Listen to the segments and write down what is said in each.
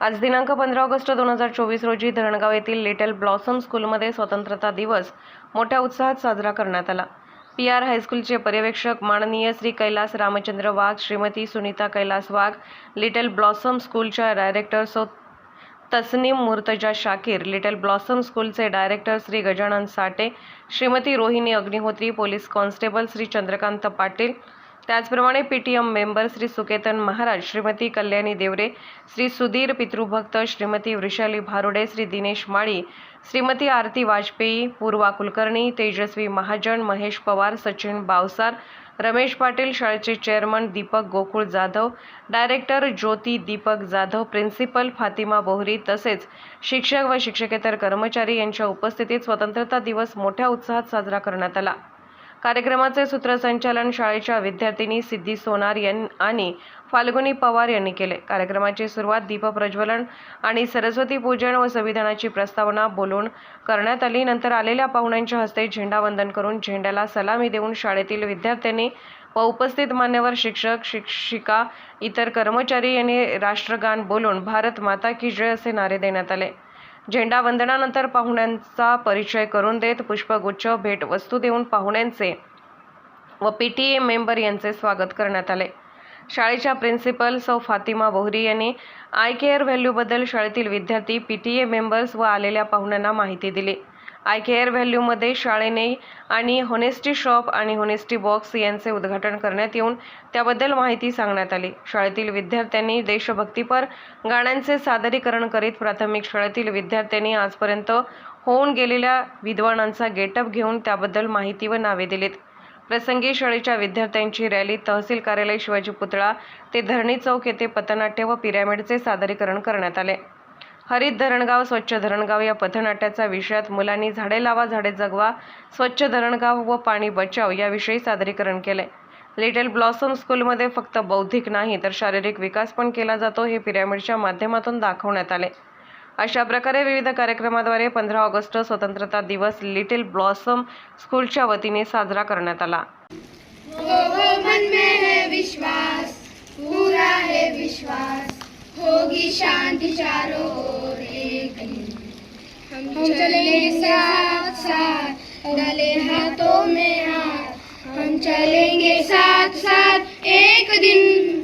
आज दिनांक पंधरा ऑगस्ट दोन हजार चोवीस रोजी धरणगाव येथील लिटल ब्लॉसम स्कूलमध्ये स्वतंत्रता दिवस मोठ्या उत्साहात साजरा करण्यात आला. पी आर हायस्कूलचे पर्यवेक्षक माननीय श्री कैलास रामचंद्र वाघ श्रीमती सुनीता कैलास वाघ लिटल ब्लॉसम स्कूलच्या डायरेक्टर सो तस्नीम मुर्तजा शाकीर लिटल ब्लॉसम स्कूलचे director Shri Gajanan Sate Shrimati Rohini Agnihotri police constable Shri Chandrakant Patil त्याचप्रमाणे P T M member Shri Suketan Maharaj Shrimati Kalyani Deore Shri Sudhir Pitrubhakt Shrimati Vrushali Bharude Shri Dinesh Mali Shrimati Aarti Vajpayee Purva Kulkarni Tejaswi Mahajan Mahesh Pawar Sachin Bavsar Ramesh Patil शाळेचे chairman Deepak Gokul Jadhav director Jyoti Deepak Jadhav principal Fatima Bohari तसेच शिक्षक व शिक्षकेतर कर्मचारी यांच्या उपस्थितीत स्वतंत्रता दिवस मोठ्या उत्साहात साजरा करण्यात आला. कार्यक्रमाचे सूत्रसंचालन शाळेच्या विद्यार्थिनी सिद्धी सोनार यांनी आणि फाल्गुनी पवार यांनी केले. कार्यक्रमाची सुरुवात दीपप्रज्वलन आणि सरस्वती पूजन व संविधानाची प्रस्तावना बोलून करण्यात आली. नंतर आलेल्या पाहुण्यांच्या हस्ते झेंडावंदन करून झेंड्याला सलामी देऊन शाळेतील विद्यार्थ्यांनी व उपस्थित मान्यवर शिक्षक शिक्षिका इतर कर्मचारी यांनी राष्ट्रगान बोलून भारत माता की जय असे नारे देण्यात आले. झेंडा वंदनानंतर पाहुण्यांचा परिचय करून देत पुष्पगुच्छ भेट वस्तू देऊन पाहुण्यांचे व पी टी ए मेंबर यांचे स्वागत करण्यात आले. शाळेच्या प्रिन्सिपल सौ फातिमा बोहरी यांनी आय केअर व्हॅल्यूबद्दल शाळेतील विद्यार्थी पी टी ए मेंबर्स व आलेल्या पाहुण्यांना माहिती दिली. आय केअर व्हॅल्यूमध्ये शाळेने आणि होनेस्टी शॉप आणि होनेस्टी बॉक्स यांचे उद्घाटन करण्यात येऊन त्याबद्दल माहिती सांगण्यात आली. शाळेतील विद्यार्थ्यांनी देशभक्तीपर गाण्यांचे सादरीकरण करीत प्राथमिक शाळेतील विद्यार्थ्यांनी आजपर्यंत होऊन गेलेल्या विद्वानांचा गेटअप घेऊन त्याबद्दल माहिती व नावे दिलीत. प्रसंगी शाळेच्या विद्यार्थ्यांची रॅली तहसील कार्यालय शिवाजी पुतळा ते धरणी चौक येथे पथनाट्य व पिरॅमिडचे सादरीकरण करण्यात आले. हरित धरणगाव स्वच्छ धरणगाव या पथनाट्याचा विषयात मुलांनी झाडे लावा झाडे जगवा स्वच्छ धरणगाव व पाणी बचाव याविषयी सादरीकरण केले लिटल ब्लॉसम स्कूलमध्ये फक्त बौद्धिक नाही तर शारीरिक विकास पण केला जातो हे पिरॅमिडच्या माध्यमातून दाखवण्यात आले अशा प्रकारे विविध कार्यक्रमाद्वारे पंधरा ऑगस्ट स्वतंत्रता दिवस लिटिल ब्लॉसम स्कूलच्या वतीने साजरा करण्यात आला. हो, हो, विश्वास पूरा है विश्वास. होगी शांति चारों ओर एक दिन हम चलेंगे साथ साथ, डाले हाथों में हाथ। हम चलेंगे साथ साथ, एक दिन।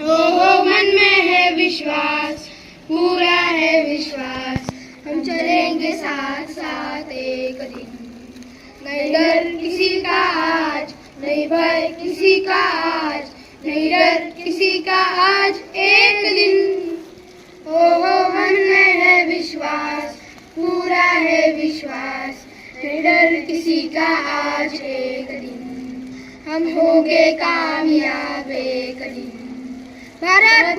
हो हो, मन में है विश्वास, पूरा है विश्वास। हम चलेंगे साथ साथ, एक दिन। नहीं डर किसी का आज, नहीं भय किसी का आज। नहीं किसी का आज एक दिन। हो हो मन में है विश्वास पूरा है विश्वास। नहीं डर किसी का आज एक दिन। हम होंगे कामयाब एक दिन। भारत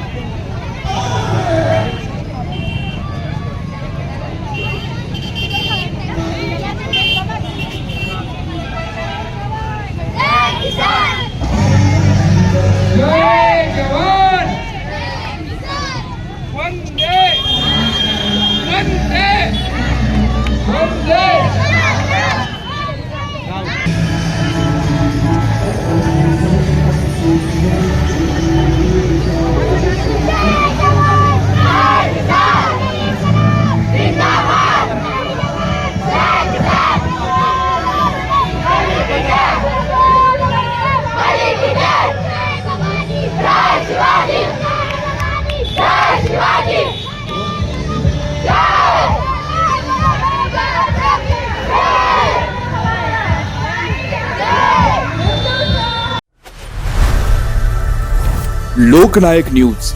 लोकनायक न्यूज.